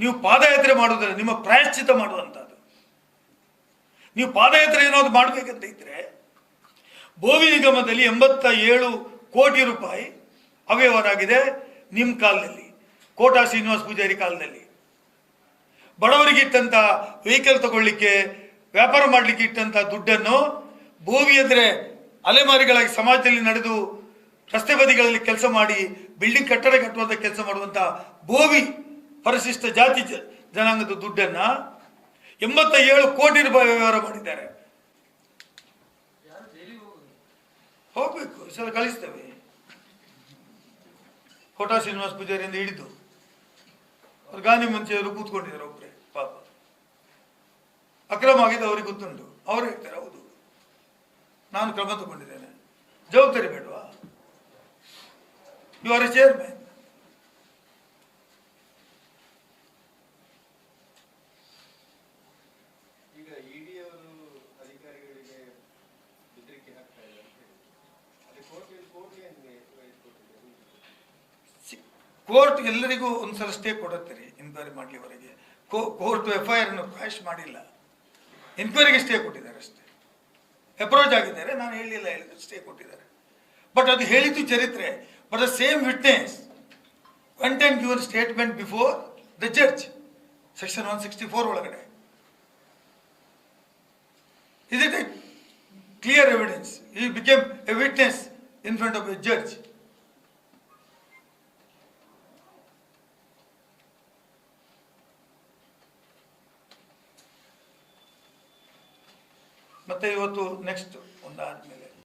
ನೀವು ಪಾದಯಾತ್ರೆ ಮಾಡುವುದ್ರೆ ನಿಮ್ಮ ಪ್ರಾಯಶ್ಚಿತ ಮಾಡುವಂಥದ್ದು. ನೀವು ಪಾದಯಾತ್ರೆ ಏನಾದ್ರು ಮಾಡಬೇಕಂತ ಇದ್ರೆ, ಭೋವಿ ನಿಗಮದಲ್ಲಿ ಎಂಬತ್ತ ಏಳು ಕೋಟಿ ರೂಪಾಯಿ ಅವ್ಯವಹಾರ ಆಗಿದೆ ನಿಮ್ಮ ಕಾಲದಲ್ಲಿ ಕೋಟಾ ಶ್ರೀನಿವಾಸ ಪೂಜಾರಿ ಕಾಲದಲ್ಲಿ ಬಡವರಿಗೆ ಇಟ್ಟಂತ ವೆಹಿಕಲ್ ತಗೊಳ್ಳಿಕ್ಕೆ, ವ್ಯಾಪಾರ ಮಾಡಲಿಕ್ಕೆ ಇಟ್ಟಂತ ದುಡ್ಡನ್ನು ಭೋವಿ ಅಲೆಮಾರಿಗಳಾಗಿ ಸಮಾಜದಲ್ಲಿ ನಡೆದು ರಸ್ತೆ ಬದಿಗಳಲ್ಲಿ ಕೆಲಸ ಮಾಡಿ ಬಿಲ್ಡಿಂಗ್ ಕಟ್ಟಡ ಕಟ್ಟುವಂತ ಕೆಲಸ ಮಾಡುವಂತ ಬೋವಿ ಪರಿಶಿಷ್ಟ ಜಾತಿ ಜನಾಂಗದ ದುಡ್ಡನ್ನ ಎಂಬತ್ತ ಏಳು ಕೋಟಿ ರೂಪಾಯಿ ವ್ಯವಹಾರ ಮಾಡಿದ್ದಾರೆ. ಹೋಗ್ಬೇಕು ಸಲ ಕಳಿಸ್ತೇವೆ. ಕೋಟಾ ಶ್ರೀನಿವಾಸ ಪೂಜಾರಿಯಿಂದ ಹಿಡಿದು ಅವ್ರು ಗಾಂಧಿ ಮುಂಚೆಯವರು ಕೂತ್ಕೊಂಡಿದ್ದಾರೆ ಒಬ್ಬರೇ ಪಾಪ. ಅಕ್ರಮ ಆಗಿದೆ ಅವ್ರಿಗೆ ಗೊತ್ತುಂಟು. ಅವರು ಹೇಳ್ತಾರೆ ಹೌದು. ನಾನು ಕ್ರಮ ತಗೊಂಡಿದ್ದೇನೆ. ಜವಾಬ್ದಾರಿ ಬೇಡವಾ? You are a chairman court ಎಲ್ಲರಿಗೂ ಒಂದ್ಸಲ ಸ್ಟೇ ಕೊಡುತ್ತೆ ರೀ ಎನ್ಕ್ವೈರಿ ಮಾಡಲಿವರೆಗೆ ಕೋರ್ಟ್ ಎಫ್ ಐ ಆರ್ ಅನ್ನು ಕ್ರಾಶ್ ಮಾಡಿಲ್ಲ. ಎನ್ಕ್ವೈರಿಗೆ ಸ್ಟೇ ಕೊಟ್ಟಿದ್ದಾರೆ ಅಷ್ಟೇ. ಅಪ್ರೋಚ್ ಆಗಿದ್ದಾರೆ. ನಾನು ಹೇಳಿಲ್ಲ, ಹೇಳಿದ್ರು ಸ್ಟೇ ಕೊಟ್ಟಿದ್ದಾರೆ. ಬಟ್ ಅದು ಹೇಳಿದ್ದು ಚರಿತ್ರೆ. But the same witness content your statement before the judge section one sixty four ಒಳಗಡೆ. Is it a clear evidence he became a witness in front of a judge ಮತ್ತೆ ಇವತ್ತು ನೆಕ್ಸ್ಟ್ ಒಂದಾದ್ಮೇಲೆ.